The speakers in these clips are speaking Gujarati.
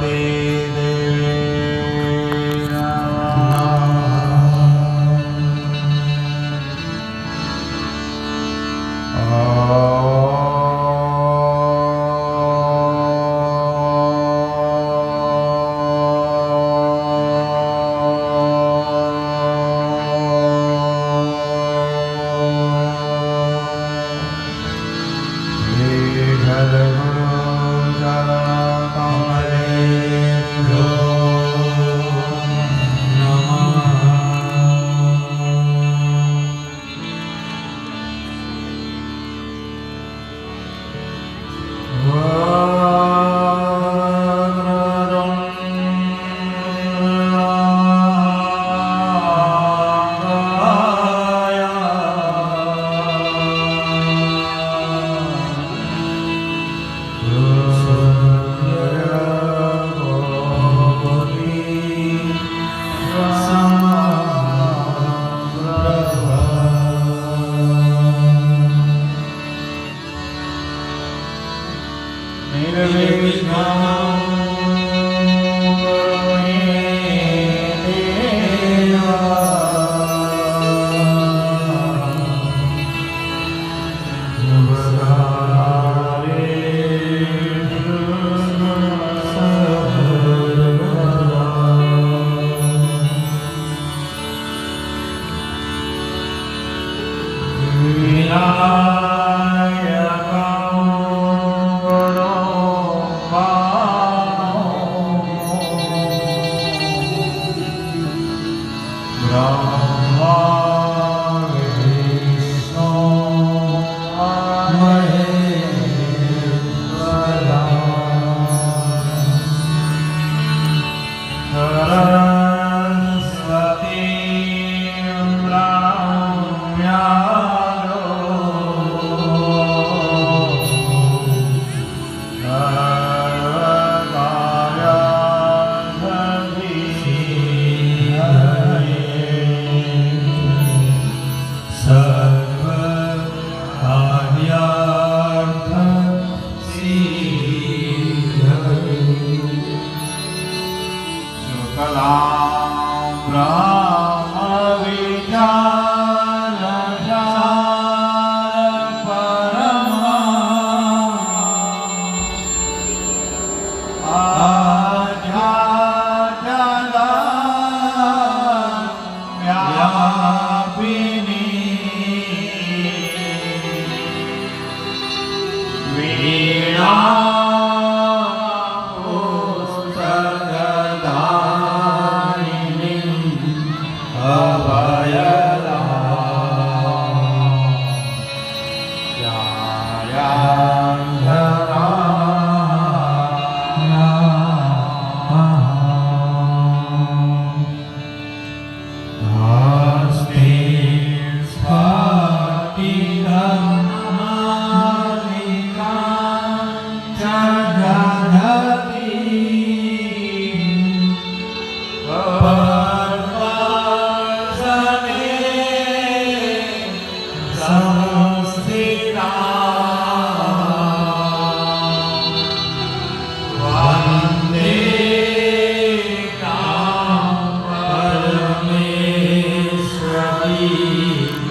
Amen. 아. Thank you.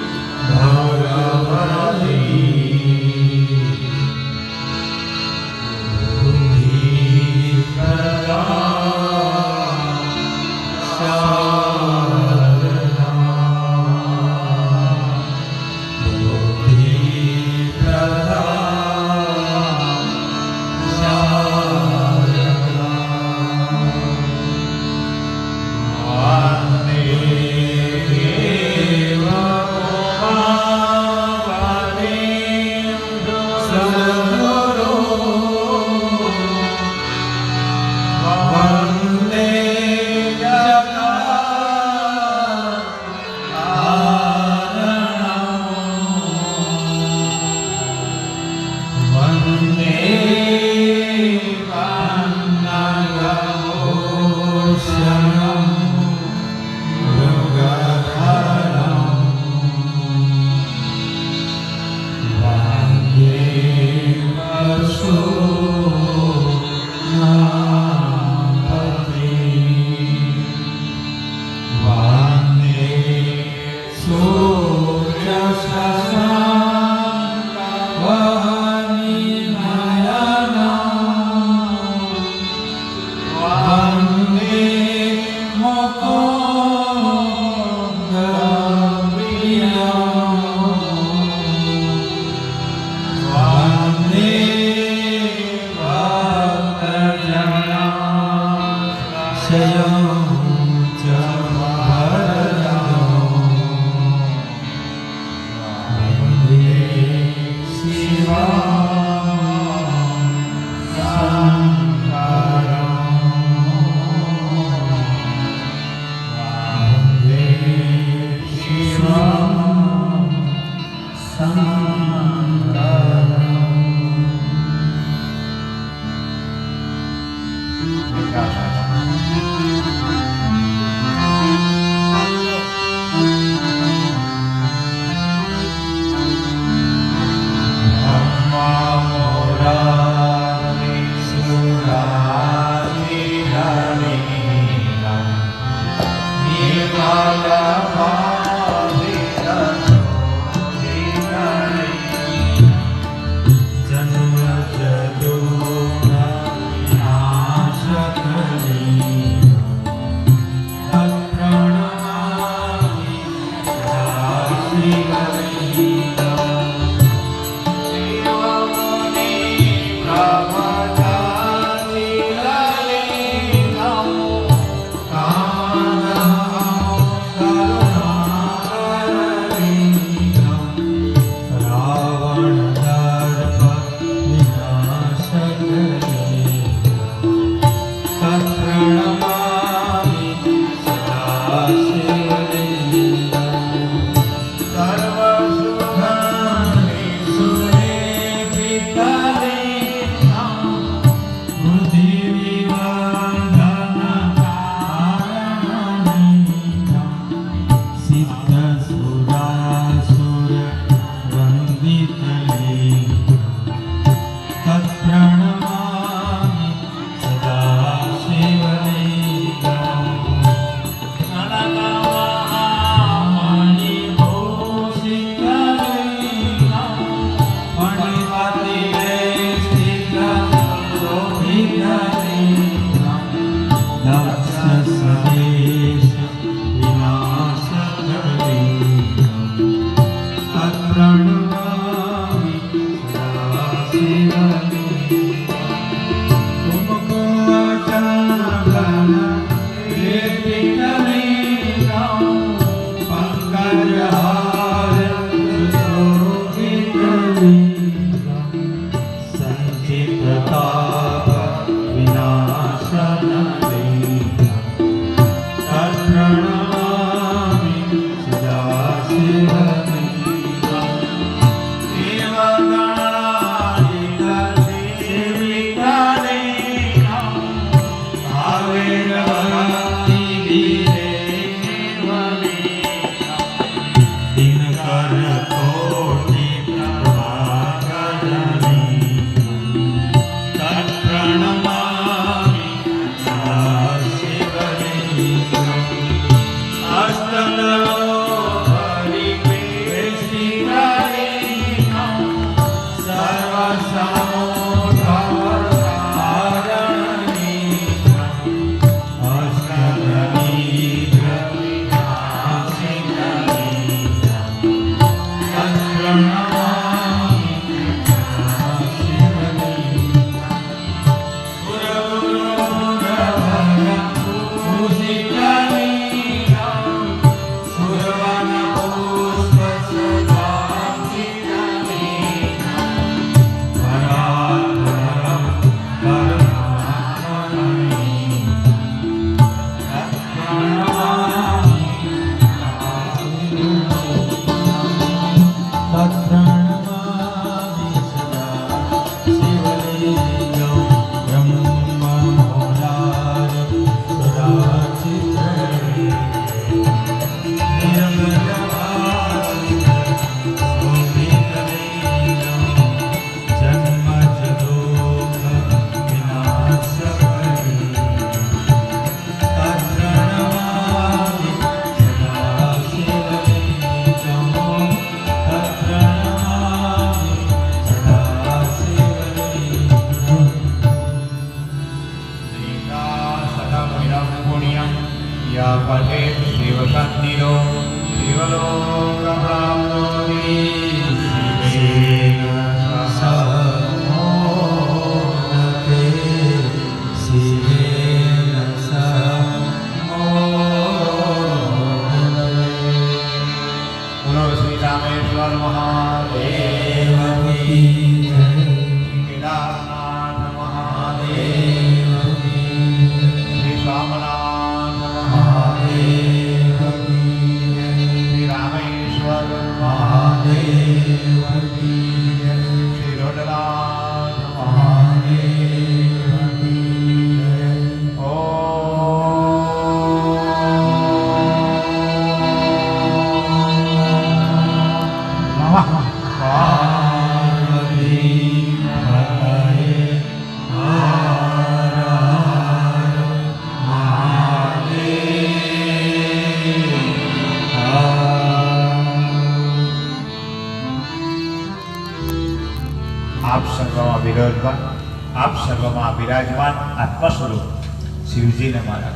Shalom.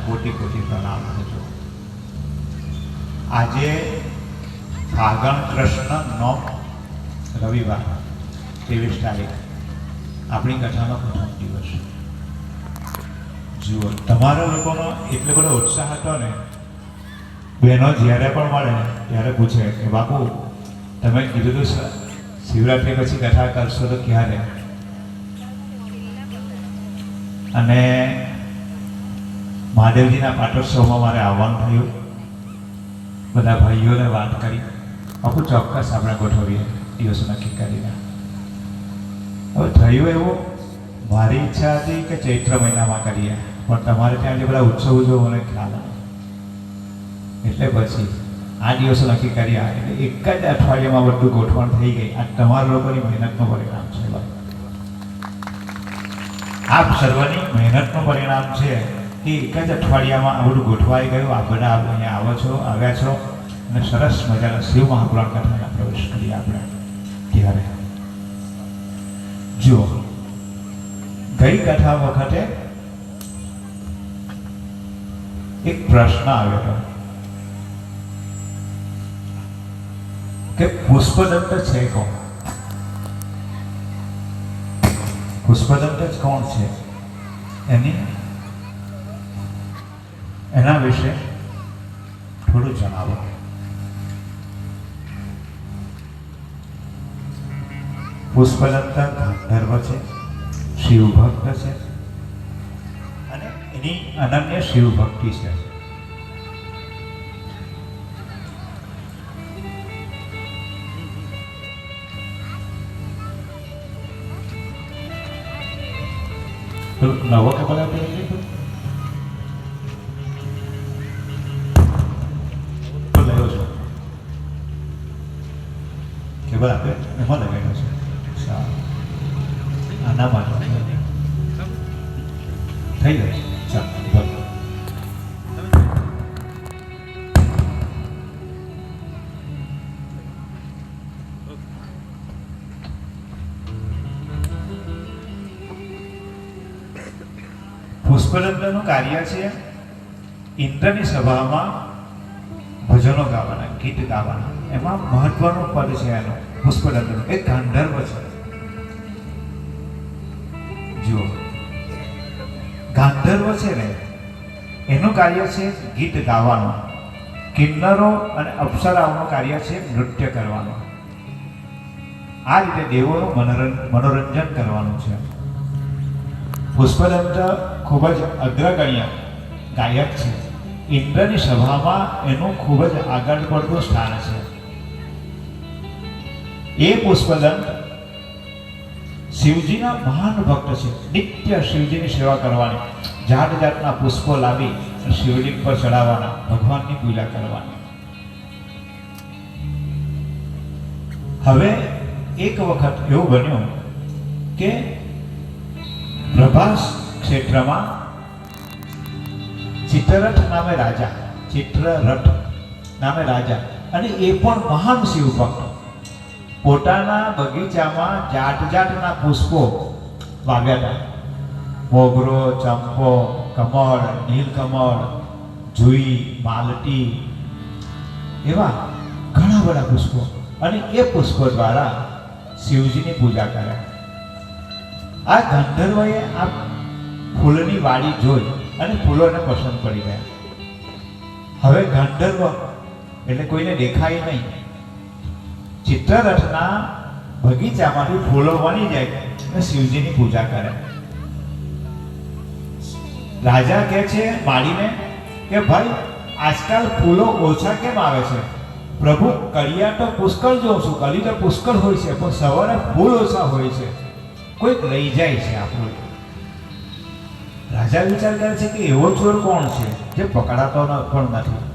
કોટી કોટી પ્રણામ કરજો આજે ફાગણ કૃષ્ણ નો રવિવાર, ત્રેવીસ તારીખ. આપણી કથાનો પ્રથમ દિવસ. જુઓ, તમારા લોકોનો એટલો બધો ઉત્સાહ હતો ને, બહેનો જ્યારે પણ મળે, ત્યારે પૂછે કે, બાપુ, તમે કીધું હતું શિવરાત્રી પછી કથા કરશો તો ક્યારે? અને મહાદેવજીના પાટોત્સવમાં મારે આવવાનું થયું. બધા ભાઈઓને વાત કરી. બાપુ, ચોક્કસ આપણે ગોઠવીએ દિવસ નક્કી કરીને હવે થયું એવું, મારી ઈચ્છા હતી કે ચૈત્ર મહિનામાં કરીએ, પણ તમારે ત્યાં જે બધા ઉત્સવ જો મને ખ્યાલ એટલે પછી આ દિવસો નક્કી કર્યા, એટલે એક જ અઠવાડિયામાં બધું ગોઠવણ થઈ ગઈ. આ તમારા લોકોની મહેનતનું પરિણામ છે. આપ સર્વની મહેનતનું પરિણામ છે. કે એક જ અઠવાડિયામાં આવડું ગોઠવાઈ ગયું. આ બધા અહીંયા આવો છો, આવ્યા છો અને સરસ મજાના શિવ મહાપુરાણ કથાના પ્રવેશ કરીએ આપણે ત્યારે. જુઓ, ગઈ કથા વખતે એક પ્રશ્ન આવ્યો હતો કે પુષ્પદંત છે કોણ? પુષ્પદંત જ કોણ છે? એની એના વિશે થોડું જણાવો. પુષ્પલતા ગાંધર્વ છે, શિવભક્ત છે, અને એની અનન્ય શિવભક્તિ છે. તો નવો કે કેબલ આપે એમાં લગાવ્યો છે સારું માટે થઈ ગયો ભલે કાર્ય છે ઇન્દ્રની સભામાં ભજનો ગાવાના, ગીત ગાવાના. એમાં મહત્વનું પદ છે એનું. પુષ્પદંતનું એ ગાંધર્વ છે જુઓ. ગાંધર્વ છે ને, એનું કાર્ય છે ગીત ગાવાનું. કિન્નરો અને અપ્સરાઓનું કાર્ય છે નૃત્ય કરવાનું. આ રીતે દેવોનું મનોરંજન કરવાનું છે. પુષ્પદંત ખૂબ જ અગ્રગણ્ય ગાયક છે. ઇન્દ્રની સભામાં એનું ખૂબ જ આગળ પડતું સ્થાન છે. એ પુષ્પદંત શિવજીના મહાન ભક્ત છે. નિત્ય શિવજીની સેવા કરવાની. જાત જાતના પુષ્પો લાવી શિવલિંગ પર ચડાવવાના, ભગવાનની પૂજા કરવાની. હવે એક વખત એવું બન્યું કે પ્રભાસ ક્ષેત્રમાં ચિત્રરથ નામે રાજા, ચિત્રરથ નામે રાજા અને એ પણ મહાન શિવભક્ત પોતાના બગીચામાં જાત જાતના પુષ્પો વાવ્યા મોગરો, ચંપો, કમળ, નીલકમળ, જુઈ માલટી એવા ઘણા બધા પુષ્પો. અને એ પુષ્પો દ્વારા શિવજીની પૂજા કરે આ ગંધર્વએ આ ફૂલની વાડી જોઈ અને ફૂલોને પસંદ પડી ગયા. હવે ગંધર્વ એટલે કોઈને દેખાય નહીં. ચિત્રરથના બગીચામાંથી ફૂલો બની જાય અને શિવજીની પૂજા કરે. રાજા કહે છે માળીને કે, ભાઈ, આજકાલ ફૂલો ઓછા કેમ આવે છે? પ્રભુ કડિયા તો પુષ્કળ જોઉં છું કલી તો પુષ્કળ હોય છે, પણ સવારે ફૂલ ઓછા હોય છે. કોઈક લઈ જાય છે આપણું. રાજા વિચાર કરે છે કે, એવો ચોર કોણ છે, જે પકડાતો પણ નથી?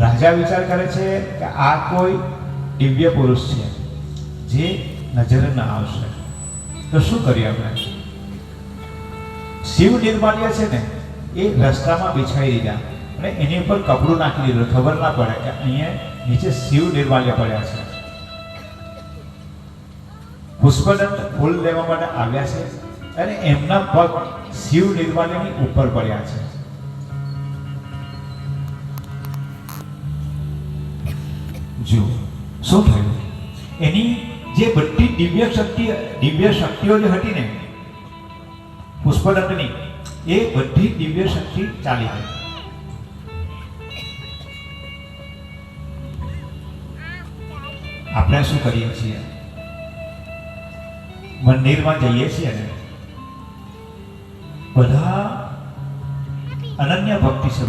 રાજા વિચાર કરે છે કે આ કોઈ દિવ્ય પુરુષ છે, જે નજરે ન આવશે. તો શું કરીએ આપણે? શિવ નિર્માલ્ય છે ને, એ રસ્તામાં બિછાઈ દીધા અને એની ઉપર કપડું નાખી દીધું. ખબર ના પડે કે અહીંયા નીચે શિવ નિર્માલ્ય પડ્યા છે. પુષ્પદંત ફૂલ લેવા માટે આવ્યા છે અને એમના પગ શિવ નિર્માલ્યની ઉપર પડ્યા છે. જુઓ શું થયું? એની જે બધી દિવ્ય શક્તિ, દિવ્ય શક્તિઓ જે હતી ને પુષ્પદંતની એ બધી દિવ્ય શક્તિ ચાલી ગઈ. આપણે શું કરીએ છીએ? મંદિરમાં જઈએ છીએ ને, બધા અનન્ય ભક્તિ છે